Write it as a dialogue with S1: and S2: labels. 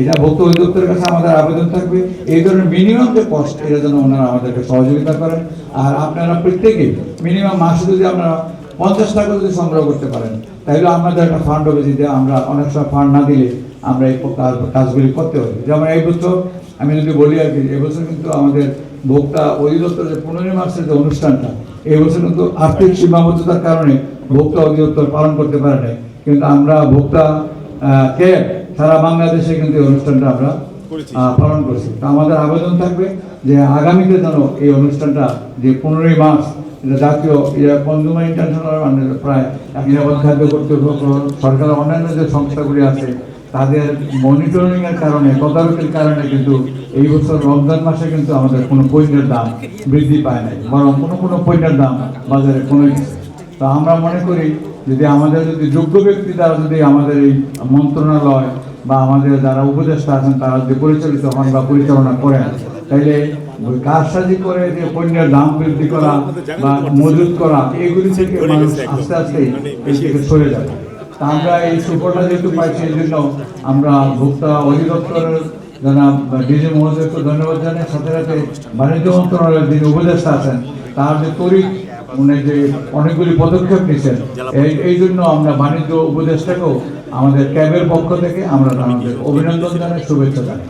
S1: এটা ভক্ত অধিদপ্তরের কাছে আমাদের আবেদন থাকবে। এই ধরনের মিনিমাম যে কষ্ট এটা যেন ওনারা আমাদেরকে সহযোগিতা করেন। আর আপনারা প্রত্যেকেই মিনিমাম মাসে যদি আপনারা পঞ্চাশ টাকা যদি সংগ্রহ করতে পারেন, তাহলে আমাদের একটা ফান্ড হবে যেটা আমরা অনেক সময় ফান্ড না দিলে আমরা এই কাজগুলি করতে পারি যেমন এই বছর আমি যদি বলি আর কি এবছর কিন্তু আমাদের ভোক্তা অধিদপ্তর যে পনেরোই মাসের যে অনুষ্ঠানটা, এই বছর কিন্তু আর্থিক সীমাবদ্ধতার কারণে ভোক্তা অধিদপ্তর পালন করতে পারে নাই। কিন্তু আমরা ভোক্তা কে? সারা বাংলাদেশে কিন্তু এই অনুষ্ঠানটা আমরা পালন করছি। তো আমাদের আবেদন থাকবে যে আগামীতে যেন এই অনুষ্ঠানটা যে পনেরোই মাস এটা জাতীয় এটা কনজিউমার ইন্টারন্যাশনাল মানে প্রায় নিরাপদ খাদ্য কর্তৃপক্ষ সরকারের অন্যান্য যে সংস্থাগুলি আছে তাদের মনিটরিং এর কারণে তদারকির কারণে কিন্তু এই বছর রমজান মাসে কিন্তু আমাদের কোনো পণ্যের দাম বৃদ্ধি পায় নাই বরং কোনো কোনো পণ্যের দাম বাজারে কমে গেছে। তো আমরা মনে করি যদি আমাদের যদি যোগ্য ব্যক্তি দ্বারা যদি আমাদের এই মন্ত্রণালয় বা আমাদের যারা উপদেষ্টা আছেন, তারা যদি পরিচালিত হন বা পরিচালনা করেন ওই কারসাজি করে যে পণ্যের দাম বৃদ্ধি করা বা মজুত করা, এগুলি থেকে মানুষ আস্তে আস্তে এই থেকে সরে যাবে। তা আমরা এই সুফলটা যেহেতু পাইছি, এই জন্য আমরা ভোক্তা অধিদপ্তরের জানাব ডিজি মহোদয়কে ধন্যবাদ জানাই সাথে সাথে বাণিজ্য মন্ত্রণালয়ের যিনি উপদেষ্টা আছেন, তার যে তরিক উনি যে অনেকগুলি পদক্ষেপ নিয়েছেন এই এই জন্য আমরা বাণিজ্য উপদেষ্টাকেও আমাদের ক্যাবের পক্ষ থেকে আমরা আমাদের অভিনন্দন জানাই শুভেচ্ছা জানাই।